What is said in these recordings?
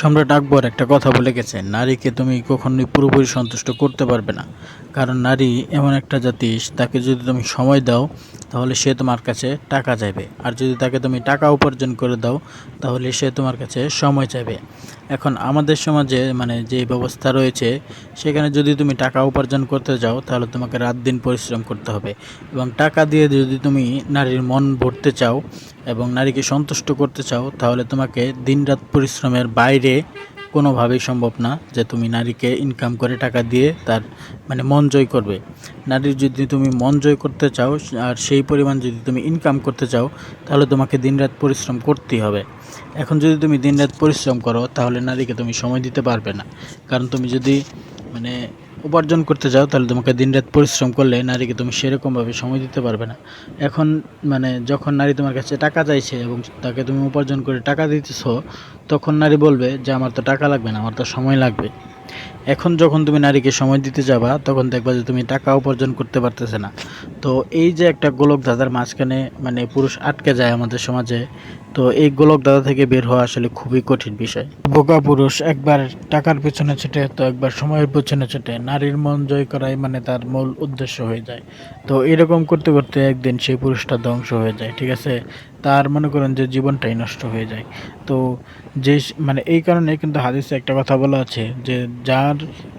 সম্রাট আকবর একটা কথা বলে গেছে নারীকে তুমি কখনোই পুরোপুরি সন্তুষ্ট করতে পারবে না। কারণ নারী এমন একটা জাতি, তাকে যদি তুমি সময় দাও, তাহলে সে তোমার কাছে টাকা চাইবে। আর যদি তাকে তুমি টাকা উপার্জন করে দাও, তাহলে সে তোমার কাছে সময় চাইবে। এখন আমাদের সমাজে মানে যে ব্যবস্থা রয়েছে, সেখানে যদি তুমি টাকা উপার্জন করতে যাও, তাহলে তোমাকে রাত দিন পরিশ্রম করতে হবে। এবং টাকা দিয়ে যদি তুমি নারীর মন ভরতে চাও এবং নারীকে সন্তুষ্ট করতে চাও, তাহলে তোমাকে দিনরাত পরিশ্রমের বাইরে কোনোভাবেই সম্ভব না যে তুমি নারীকে ইনকাম করে টাকা দিয়ে তার মানে মন জয় করবে। নারীর যদি তুমি মন জয় করতে চাও, আর সেই পরিমাণ যদি তুমি ইনকাম করতে চাও, তাহলে তোমাকে দিনরাত পরিশ্রম করতেই হবে। এখন যদি তুমি দিনরাত পরিশ্রম করো, তাহলে নারীকে তুমি সময় দিতে পারবে না। কারণ তুমি যদি মানে উপার্জন করতে যাও, তাহলে তোমাকে দিনরাত পরিশ্রম করলে নারীকে তুমি সেরকমভাবে সময় দিতে পারবে না। এখন মানে যখন নারী তোমার কাছে টাকা চাইছে এবং তাকে তুমি উপার্জন করে টাকা দিতেছ, তখন নারী বলবে যে, আমার তো টাকা লাগবে না, আমার তো সময় লাগবে। এখন যখন তুমি নারীকে সময় দিতে যাবা, তখন দেখবা যে তুমি টাকা উপার্জন করতে পারতেছে না। তো এই যে একটা গোলক দাদার মাঝখানে মানে পুরুষ আটকে যায় আমাদের সমাজে, তো এই গোলক দাদা থেকে বের হওয়া আসলে খুবই কঠিন বিষয়। বোকা পুরুষ একবার টাকার পেছনে ছুটে, তো একবার সময়ের পেছনে ছুটে। নারীর মন জয় করাই মানে তার মূল উদ্দেশ্য হয়ে যায়। তো এরকম করতে করতে একদিন সেই পুরুষটা ধ্বংস হয়ে যায়, ঠিক আছে? তার মনে করেন যে জীবনটাই নষ্ট হয়ে যায়। তো যে মানে এই কারণে কিন্তু হাদিসে একটা কথা বলা আছে যে যার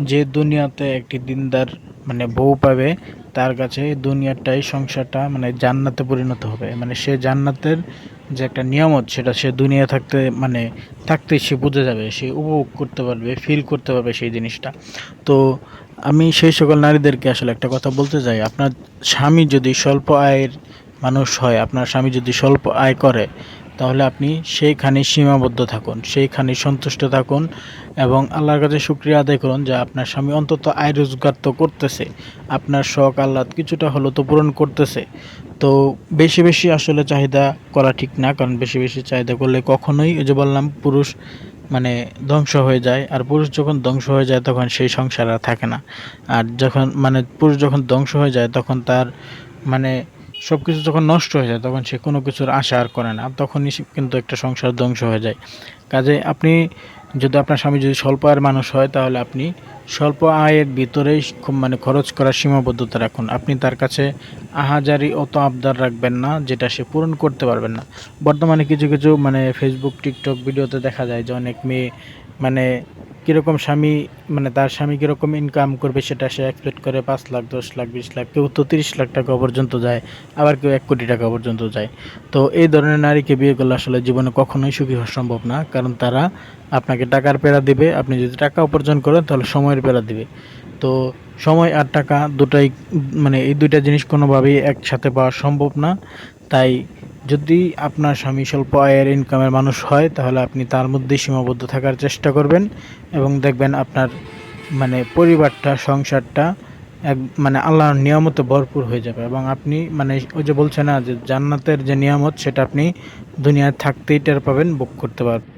যে দুনিয়াতে একটি দিনদার মানে বউ পাবে, তার কাছে দুনিয়াটাই সংসারটা মানে জান্নাতে পরিণত হবে। মানে সে জান্নাতের যে একটা নিয়ামত, সেটা সে দুনিয়া থাকতে মানে থাকতে সে বুঝে যাবে, সে উপভোগ করতে পারবে ফিল করতে পারবে সেই জিনিসটা। তো আমি সেই সকল নারীদেরকে আসলে একটা কথা বলতে চাই। আপনার স্বামী যদি স্বল্প আয়ের মানুষ হয়, আপনার স্বামী যদি স্বল্প আয় করে তাহলে আপনি সেইখানে সীমাবদ্ধ থাকুন, সেইখানে সন্তুষ্ট থাকুন এবং আল্লাহর কাছে শুক্রিয়া আদায় করুন যে আপনার স্বামী অন্তত আয় রোজগার তো করতেছে, আপনার শখ আহ্লাদ কিছুটা হলো তো পূরণ করতেছে। তো বেশি বেশি আসলে চাহিদা করা ঠিক না, কারণ বেশি বেশি চাহিদা করলে কখনোই যে বললাম পুরুষ মানে ধ্বংস হয়ে যায়, আর পুরুষ যখন ধ্বংস হয়ে যায় তখন সেই সংসার আর থাকে না। আর যখন মানে পুরুষ যখন ধ্বংস হয়ে যায় তখন তার মানে সব কিছু যখন নষ্ট হয়ে যায়, তখন সে কোনো কিছুর আশা আর করে না। তখনই কিন্তু একটা সংসার ধ্বংস হয়ে যায়। কাজে আপনি যদি আপনার স্বামী যদি স্বল্প আয়ের মানুষ হয়, তাহলে আপনি স্বল্প আয়ের ভিতরেই খুব মানে খরচ করার সীমাবদ্ধতা রাখুন। আপনি তার কাছে আহাজারি অত আবদার রাখবেন না, যেটা সে পূরণ করতে পারবেন না। বর্তমানে কিছু কিছু মানে ফেসবুক টিকটক ভিডিওতে দেখা যায় যে অনেক মেয়ে মানে কীরকম স্বামী মানে তার স্বামী কীরকম ইনকাম করবে সেটা সে এক্সপেক্ট করে পাঁচ লাখ, দশ লাখ, বিশ লাখ, কেউ তো তিরিশ লাখ টাকা পর্যন্ত যায়, আবার কেউ এক কোটি টাকা পর্যন্ত যায়। তো এই ধরনের নারীকে বিয়ে করলে আসলে জীবনে কখনোই সুখী হওয়া সম্ভব না, কারণ তারা আপনাকে টাকার পেড়া দিবে, আপনি যদি টাকা উপার্জন করেন তাহলে সময়ের পেড়া দিবে। তো সময় আর টাকা দুটাই মানে এই দুইটা জিনিস কোনোভাবেই একসাথে পাওয়া সম্ভব না। তাই যদি আপনার স্বামী স্বল্প আয়ের ইনকামের মানুষ হয়, তাহলে আপনি তার মধ্যেই সীমাবদ্ধ থাকার চেষ্টা করবেন এবং দেখবেন আপনার মানে পরিবারটা, সংসারটা এক মানে আল্লাহর নিয়ামতে ভরপুর হয়ে যাবে এবং আপনি মানে ওই যে বলছে না যে জান্নাতের যে নিয়ামত, সেটা আপনি দুনিয়ায় থাকতেই টের পাবেন বুক করতে পারবেন।